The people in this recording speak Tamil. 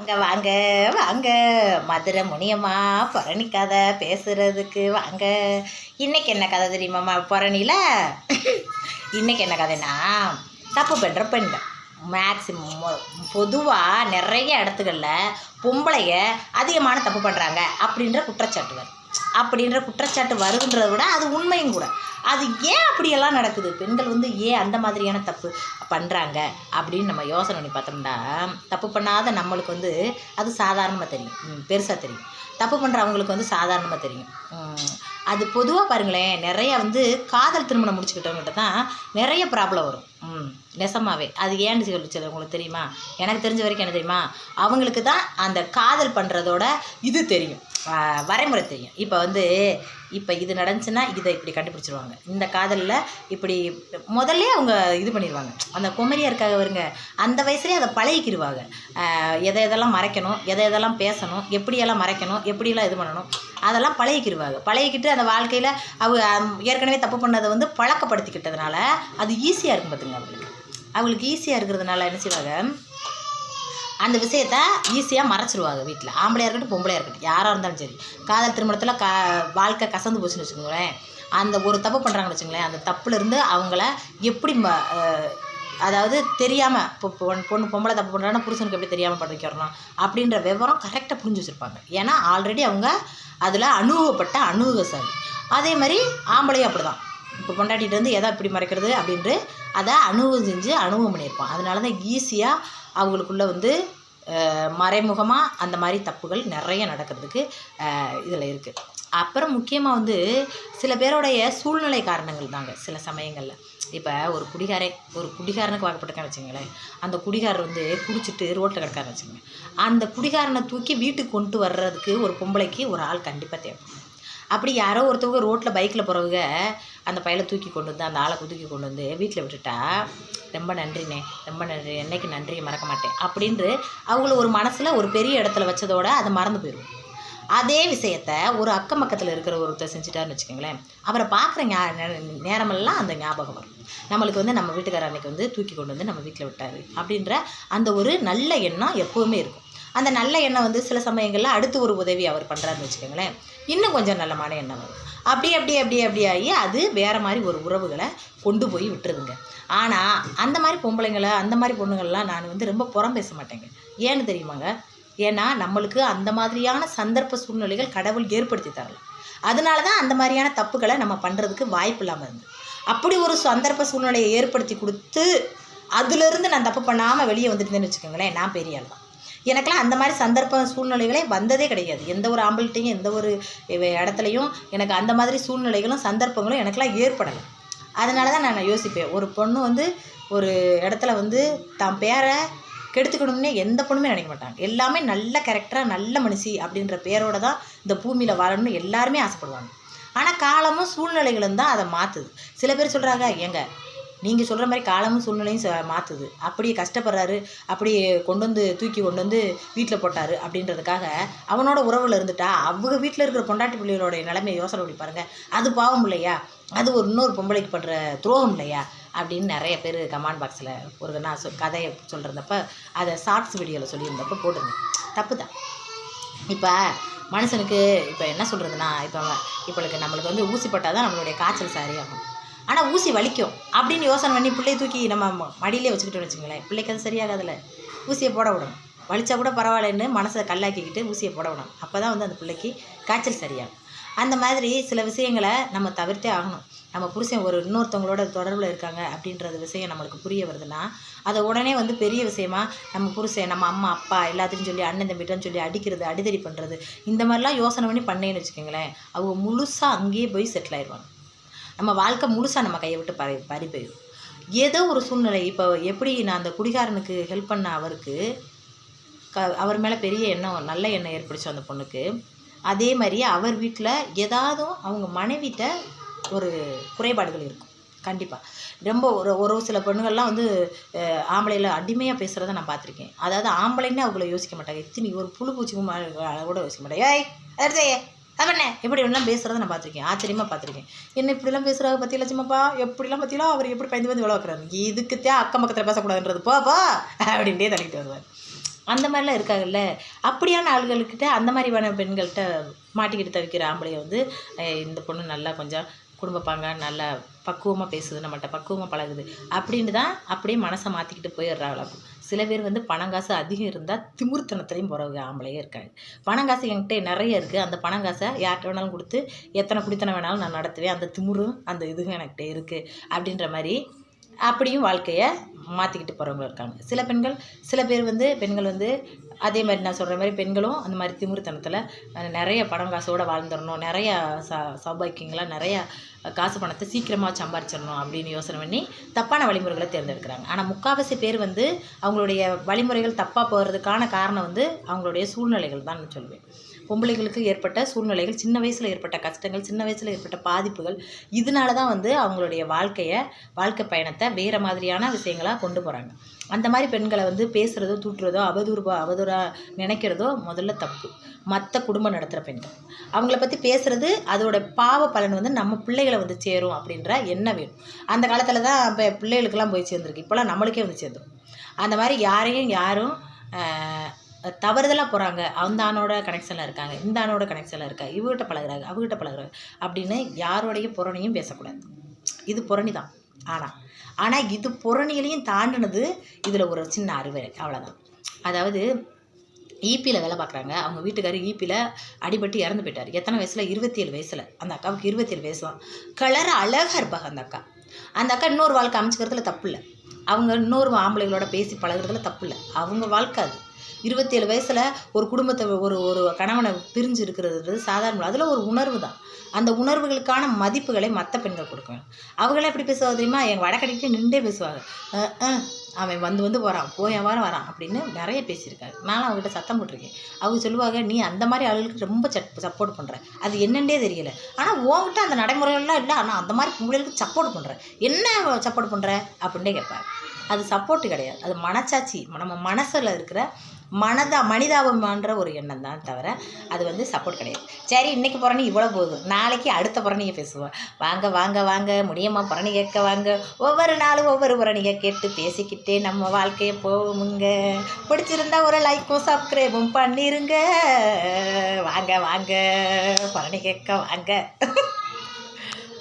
அங்கே வாங்க வாங்க. மதுரை முனியம்மா புரணி கதை பேசுகிறதுக்கு வாங்க. இன்றைக்கி என்ன கதை தெரியுமாம்மா புரணியில் இன்றைக்கி என்ன கதைனா தப்பு பண்ணுற பெண்கள். மேக்சிமம் பொதுவாக நிறைய இடத்துகளில் பொம்பளைங்க அதிகமான தப்பு பண்ணுறாங்க அப்படின்ற குற்றச்சாட்டு வரும் அப்படின்ற குற்றச்சாட்டு வருதுன்றதை விட அது உண்மையும் கூட. அது ஏன் அப்படியெல்லாம் நடக்குது? பெண்கள் வந்து ஏன் அந்த மாதிரியான தப்பு பண்ணுறாங்க அப்படின்னு நம்ம யோசனை பண்ணி பார்த்தோம்னா தப்பு பண்ணாத நம்மளுக்கு வந்து அது சாதாரணமாக தெரியும். பெருசாக தெரியும். தப்பு பண்ணுறவங்களுக்கு வந்து சாதாரணமாக தெரியும். அது பொதுவாக பாருங்களேன் நிறைய வந்து காதல் திருமணம் முடிச்சுக்கிட்டவங்ககிட்ட தான் நிறைய ப்ராப்ளம் வரும். ம் நெசமாவே. அது ஏன்னு சொல்லிச்சது உங்களுக்கு தெரியுமா? எனக்கு தெரிஞ்ச வரைக்கும் என்ன தெரியுமா? அவங்களுக்கு தான் அந்த காதல் பண்ணுறதோட இது தெரியும். வரைமுறை தெரியும். இப்போ வந்து இப்போ இது நடந்துச்சுன்னா இதை இப்படி கண்டுபிடிச்சிருவாங்க. இந்த காதலில் இப்படி முதல்ல அவங்க இது பண்ணிடுவாங்க அந்த குமரியாக இருக்காங்க வருங்க அந்த வயசுலேயே அதை பழகிக்கிடுவாங்க எதை எதெல்லாம் மறைக்கணும் எதை எதெல்லாம் பேசணும் எப்படியெல்லாம் மறைக்கணும் எப்படியெல்லாம் இது பண்ணணும் அதெல்லாம் பழகிக்கிடுவாங்க பழகிக்கிட்டு அந்த வாழ்க்கையில் அவ ஏற்கனவே தப்பு பண்ணதை வந்து பழக்கப்படுத்திக்கிட்டதுனால அது ஈஸியாக இருக்கும் பார்த்துங்க அவங்களுக்கு. அவங்களுக்கு ஈஸியாக இருக்கிறதுனால என்ன செய்வாங்க? அந்த விஷயத்த ஈஸியாக மறைச்சிருவாங்க வீட்டில் ஆம்பளையாக இருக்கட்டும் பொம்பளையாக இருக்கட்டும். யாராக இருந்தாலும் சரி. காதல் திருமணத்தில் கா வாழ்க்கை கசந்து போச்சுன்னு வச்சுக்கோங்களேன். அந்த ஒரு தப்பு பண்ணுறாங்கன்னு வச்சுங்களேன் அந்த தப்புலேருந்து அவங்கள எப்படி ம அதாவது தெரியாமல் இப்போ பொண்ணு பொண்ணு பொம்பளை தப்பு பண்ணுறாங்கன்னா புருஷனுக்கு எப்படி தெரியாமல் பண்ண வைக்கிறோம் அப்படின்ற விவரம் கரெக்டாக புரிஞ்சு வச்சுருப்பாங்க. ஏன்னா ஆல்ரெடி அவங்க அதில் அனுபவப்பட்ட அனுபவசாலி அதே மாதிரி ஆம்பளையும் அப்படி தான் இப்போ கொண்டாடிட்டு வந்து எதை இப்படி மறைக்கிறது அப்படின்ட்டு அதை அனுபவம் செஞ்சு அனுபவம் பண்ணியிருப்பான். அதனால தான் ஈஸியாக அவங்களுக்குள்ள வந்து மறைமுகமாக அந்த மாதிரி தப்புகள் நிறைய நடக்கிறதுக்கு இதில் இருக்குது அப்புறம் முக்கியமாக வந்து சில பேருடைய சூழ்நிலை காரணங்கள் தாங்க சில சமயங்களில். இப்போ ஒரு குடிகாரன் ஒரு குடிகாரனுக்கு வாக்கப்பட்டிருக்கான்னு வச்சுங்களேன் அந்த குடிகாரர் வந்து குடிச்சிட்டு ரோட்டில் கிடக்காருன்னு வச்சுக்கோங்க. அந்த குடிகாரனை தூக்கி வீட்டுக்கு கொண்டு வர்றதுக்கு ஒரு பொம்பளைக்கு ஒரு ஆள் கண்டிப்பாக தேவை. அப்படி யாரோ ஒருத்தவங்க ரோட்டில் பைக்கில் போகிறவங்க அந்த பையலை தூக்கி கொண்டு வந்து அந்த ஆளை தூக்கி கொண்டு வந்து வீட்டில் விட்டுட்டா ரொம்ப நன்றிண்ணே ரொம்ப நன்றி என்னைக்கு நன்றியை மறக்க மாட்டேன் அப்படின்று அவங்கள ஒரு மனசில் ஒரு பெரிய இடத்துல வச்சதோட அதை மறந்து போயிடும் அதே விஷயத்த ஒரு அக்கம் பக்கத்தில் இருக்கிற ஒருத்தர் செஞ்சுட்டாருன்னு வச்சுக்கோங்களேன் அவரை பார்க்குற ஞா நேரமெல்லாம் அந்த ஞாபகம் வரும். நம்மளுக்கு வந்து நம்ம வீட்டுக்காரர் அன்னைக்கு வந்து தூக்கி கொண்டு வந்து நம்ம வீட்டில் விட்டார் அப்படின்ற அந்த ஒரு நல்ல எண்ணம் எப்போவுமே இருக்கும். அந்த நல்ல எண்ணம் வந்து சில சமயங்களில் அடுத்து ஒரு உதவி அவர் பண்ணுறாருன்னு வச்சுக்கோங்களேன் இன்னும் கொஞ்சம் நல்லமான எண்ணம் வரும். அப்படி அப்படி அப்படி அப்படி ஆகி அது வேறு மாதிரி ஒரு உறவுகளை கொண்டு போய் விட்டுருதுங்க. ஆனால் அந்த மாதிரி பொம்பளைங்களை அந்த மாதிரி பொண்ணுங்கள்லாம் நான் வந்து ரொம்ப புறம் பேச மாட்டேங்க. ஏன்னு தெரியுமாங்க? ஏன்னா நம்மளுக்கு அந்த மாதிரியான சந்தர்ப்ப சூழ்நிலைகள் கடவுள் ஏற்படுத்தி தரலாம் அதனால தான் அந்த மாதிரியான தப்புகளை நம்ம பண்ணுறதுக்கு வாய்ப்பு இல்லாமல் இருந்து. அப்படி ஒரு சந்தர்ப்ப சூழ்நிலையை ஏற்படுத்தி கொடுத்து அதுலேருந்து நான் தப்பு பண்ணாமல் வெளியே வந்துட்டேன்னு வச்சுக்கோங்களேன் நான் பெரிய ஆள் தான் எனக்கெல்லாம் அந்த மாதிரி சந்தர்ப்ப சூழ்நிலைகளே வந்ததே கிடையாது. எந்த ஒரு ஆம்பள்கிட்டையும் எந்த ஒரு இடத்துலையும் எனக்கு அந்த மாதிரி சூழ்நிலைகளும் சந்தர்ப்பங்களும் எனக்கெல்லாம் ஏற்படலை. அதனால தான் நான் யோசிப்பேன். ஒரு பொண்ணு வந்து ஒரு இடத்துல வந்து தான் பேரை கெடுத்துக்கணும்னே எந்த பொண்ணுமே நினைக்க மாட்டாங்க. எல்லாமே நல்ல கேரக்டராக நல்ல மனுஷி அப்படின்ற பேரோட தான் இந்த பூமியில் வாழணும்னு எல்லாருமே ஆசைப்படுவாங்க. ஆனால் காலமும் சூழ்நிலைகளும் தான் அதை மாற்றுது சில பேர் சொல்கிறாங்க எங்கள் நீங்கள் சொல்கிற மாதிரி காலமும் சூழ்நிலையும் மாற்றுது அப்படி கஷ்டப்படுறாரு அப்படி கொண்டு வந்து தூக்கி கொண்டு வந்து வீட்டில் போட்டார் அப்படின்றதுக்காக அவனோட உறவில் இருந்துட்டா அவங்க வீட்டில் இருக்கிற பொண்டாட்டி பிள்ளைகளோட நிலைமையை யோசனை பண்ணி பாருங்கள் அது பாவம் இல்லையா? அது ஒரு இன்னொரு பொம்பளைக்கு பண்ணுற துரோகம் இல்லையா? அப்படின்னு நிறைய பேர் கமெண்ட் பாக்ஸில் ஒரு நான் சொ கதையை சொல்கிறதப்ப அதை ஷார்ட்ஸ் வீடியோவில் சொல்லியிருந்தப்ப போட்டிருந்தேன். தப்பு தான் இப்போ மனுஷனுக்கு இப்போ என்ன சொல்கிறதுனா இப்போ இப்போ நம்மளுக்கு வந்து ஊசி பட்டால் தான் நம்மளுடைய காய்ச்சல் சரியாகும். ஆனால் ஊசி வலிக்கும் அப்படின்னு யோசனை பண்ணி பிள்ளையை தூக்கி நம்ம மடியிலே வச்சுக்கிட்டு வச்சுங்களேன் பிள்ளைக்கு அது சரியாகாதில்ல. ஊசியை போட விடணும். வலிச்சா கூட பரவாயில்லன்னு மனசை கல்லாக்கிக்கிட்டு ஊசியை போட விடணும். அப்போ தான் வந்து அந்த பிள்ளைக்கு காய்ச்சல் சரியாகும். அந்த மாதிரி சில விஷயங்களை நம்ம தவிர்த்தே ஆகணும். நம்ம புருஷன் ஒரு இன்னொருத்தவங்களோட தொடர்பில் இருக்காங்க அப்படின்றது விஷயம் நம்மளுக்கு புரிய வருதுன்னா அதை உடனே வந்து பெரிய விஷயமா நம்ம புருஷன் நம்ம அம்மா அப்பா எல்லாத்தையும் சொல்லி அண்ணன் தம்பிட்டன்னு சொல்லி அடிக்கிறது அடிதடி பண்ணுறது இந்த மாதிரிலாம் யோசனை பண்ணி பண்ணேன்னு வச்சுக்கோங்களேன் அவங்க முழுசாக அங்கேயே போய் செட்டில் ஆயிடுவாங்க. நம்ம வாழ்க்கை முழுசாக நம்ம கையை விட்டு பறி பறி போயிடும் ஏதோ ஒரு சூழ்நிலை இப்போ எப்படி நான் அந்த குடிகாரனுக்கு ஹெல்ப் பண்ண அவருக்கு க அவர் மேலே பெரிய எண்ணம் நல்ல எண்ணம் ஏற்படுச்சு அந்த பொண்ணுக்கு. அதே மாதிரி அவர் வீட்டில் ஏதாவது அவங்க மனைவிட்ட ஒரு குறைபாடுகள் இருக்கும். கண்டிப்பாக ரொம்ப ஒரு ஒரு சில பெண்கள்லாம் வந்து ஆம்பளையில் அடிமையாக பேசுகிறத நான் பார்த்துருக்கேன். அதாவது ஆம்பளைன்னு அவங்கள யோசிக்க மாட்டாங்க. இத்தனி ஒரு புழு பூச்சி கூட யோசிக்க மாட்டாங்க. ஏய் அதை இப்படி எல்லாம் எப்படி பேசுகிறத நான் பார்த்துருக்கேன். ஆச்சரியமாக பார்த்துருக்கேன். என்ன இப்படிலாம் பேசுகிறாங்க பற்றி லட்சமாப்பா? எப்படிலாம் பற்றிலாம் அவர் எப்படி பயந்து வந்து விளக்குறாரு இதுக்குத்தான் அக்கம் பக்கத்தில் பேசக்கூடாதுன்றது. போப்பா அப்படின்ட்டே தள்ளிட்டு வருவார். அந்த மாதிரிலாம் இருக்காங்கல்ல. அப்படியான ஆள்கள்கிட்ட அந்த மாதிரியான பெண்கள்கிட்ட மாட்டிக்கிட்டு தவிக்கிற ஆம்பளையை வந்து இந்த பொண்ணு நல்லா கொஞ்சம் குடும்பப்பாங்க நல்லா பக்குவமாக பேசுது நம்மகிட்ட பக்குவமாக பழகுது. அப்படின்னு தான் அப்படியே மனசை மாற்றிக்கிட்டு போயிடுறாங்களாக்கும் சில பேர் வந்து பணங்காசு அதிகம் இருந்தால் திமிர்த்தனத்துலேயும் போகிற ஆம்பளையே இருக்காங்க. பணங்காசு என்கிட்ட நிறைய இருக்குது அந்த பணங்காசை யார்கிட்ட வேணாலும் கொடுத்து எத்தனை குடித்தனை வேணாலும் நான் நடத்துவேன். அந்த திமுறும் அந்த இதுவும் என்கிட்ட இருக்குது அப்படின்ற மாதிரி அப்படியும் வாழ்க்கையை மாற்றிக்கிட்டு போகிறவங்க இருக்காங்க. சில பெண்கள் சில பேர் வந்து பெண்கள் வந்து அதே மாதிரி நான் சொல்கிற மாதிரி பெண்களும் அந்த மாதிரி திமிர்த்தனத்தில் நிறைய பணம் காசோடு வாழ்ந்துடணும் நிறையா ச சௌபாக்கியங்களாக நிறையா காசு பணத்தை சீக்கிரமாக சம்பாரிச்சிடணும் அப்படின்னு யோசனை பண்ணி தப்பான வழிமுறைகளை தேர்ந்தெடுக்கிறாங்க. ஆனால் முக்கால்வாசி பேர் வந்து அவங்களுடைய வழிமுறைகள் தப்பாக போகிறதுக்கான காரணம் வந்து அவங்களுடைய சூழ்நிலைகள் தான் நான் சொல்லுவேன் பொம்பளைகளுக்கு ஏற்பட்ட சூழ்நிலைகள் சின்ன வயசில் ஏற்பட்ட கஷ்டங்கள் சின்ன வயசில் ஏற்பட்ட பாதிப்புகள் இதனால தான் வந்து அவங்களுடைய வாழ்க்கையை வாழ்க்கை பயணத்தை வேறு மாதிரியான விஷயங்களாக கொண்டு போகிறாங்க அந்த மாதிரி பெண்களை வந்து பேசுகிறதோ தூட்டுறதோ அவதூறு அவதூறாக நினைக்கிறதோ முதல்ல தப்பு. மற்ற குடும்பம் நடத்துகிற பெண்கள். அவங்கள பற்றி பேசுகிறது அதோட பாவ பலன் வந்து நம்ம பிள்ளைகளை வந்து சேரும் அப்படின்ற எண்ணம் வேணும். அந்த காலத்தில் தான் இப்போ பிள்ளைகளுக்கெல்லாம் போய் சேர்ந்துருக்கு. இப்போலாம் நம்மளுக்கே வந்து சேர்ந்துடும் அந்த மாதிரி யாரையும் யாரும் தவறுதலாக போகிறாங்க அந்த ஆணோட கனெக்ஷனில் இருக்காங்க. இந்த ஆணோட கனெக்ஷனில் இருக்கா இவகிட்ட பழகுறாங்க. அவகிட்ட பழகிறாங்க. அப்படின்னு யாரோடைய புறணியும் பேசக்கூடாது. இது புறணி தான். ஆனால் ஆனால் இது புறணியிலையும் தாண்டினது இதில் ஒரு சின்ன அறிவு அவ்வளோதான் அதாவது ஈபியில் வேலை பார்க்குறாங்க. அவங்க வீட்டுக்காரர் ஈபியில் அடிபட்டு இறந்து போயிட்டார். எத்தனை வயசில்? இருபத்தி ஏழு வயசில். அந்த அக்காவுக்கு இருபத்தி ஏழு வயசு தான். கலர் அழகாக இருப்பாங்க அந்த அக்கா. அந்த அக்கா இன்னொரு வாழ்க்கை அமைச்சிக்கிறதுல தப்பு இல்லை. அவங்க இன்னொரு ஆம்பளைகளோட பேசி பழகுறதுல தப்பு இல்லை. அவங்க வாழ்க்கை அது. இருபத்தேழு வயசில் ஒரு குடும்பத்தை ஒரு ஒரு கணவனை பிரிஞ்சு இருக்கிறது சாதாரண அதில் ஒரு உணர்வு தான். அந்த உணர்வுகளுக்கான மதிப்புகளை மற்ற பெண்கள் கொடுக்கணும். அவங்களே எப்படி பேசுவாங்க தெரியுமா? எங்கள் வடக்கடிக்கிட்டு நின்றே பேசுவாங்க. அவன் வந்து வந்து வரான். போய் வாரம் வரான் அப்படின்னு நிறைய பேசியிருக்காரு நானும் அவங்ககிட்ட சத்தம் போட்டிருக்கேன். அவங்க சொல்லுவாங்க நீ அந்த மாதிரி ஆளுகளுக்கு ரொம்ப சப்போர்ட் பண்ணுற அது என்னென்னே தெரியல. ஆனால் உங்ககிட்ட அந்த நடைமுறைகள்லாம் இல்லை. ஆனால் அந்த மாதிரி பிள்ளைகளுக்கு சப்போர்ட் பண்ணுற என்ன சப்போர்ட் பண்ணுற அப்படின்னே கேட்பாரு அது சப்போர்ட் கிடையாது. அது மனச்சாட்சி. நம்ம மனசில் இருக்கிற மனதா மனிதாபமான்ற ஒரு எண்ணம் தான் தவிர அது வந்து சப்போர்ட் கிடையாது. சரி இன்றைக்கி புறணி இவ்வளோ போதும் நாளைக்கு அடுத்த புறணியை பேசுவோம். வாங்க வாங்க வாங்க. முடியுமா புறணி கேட்க? வாங்க. ஒவ்வொரு நாளும் ஒவ்வொரு புறணியை கேட்டு பேசிக்கிட்டே நம்ம வாழ்க்கையை போவோமுங்க பிடிச்சிருந்தா ஒரு லைக்கும் சப்ஸ்கிரைபும் பண்ணிருங்க. வாங்க வாங்க. புறணி கேட்க வாங்க.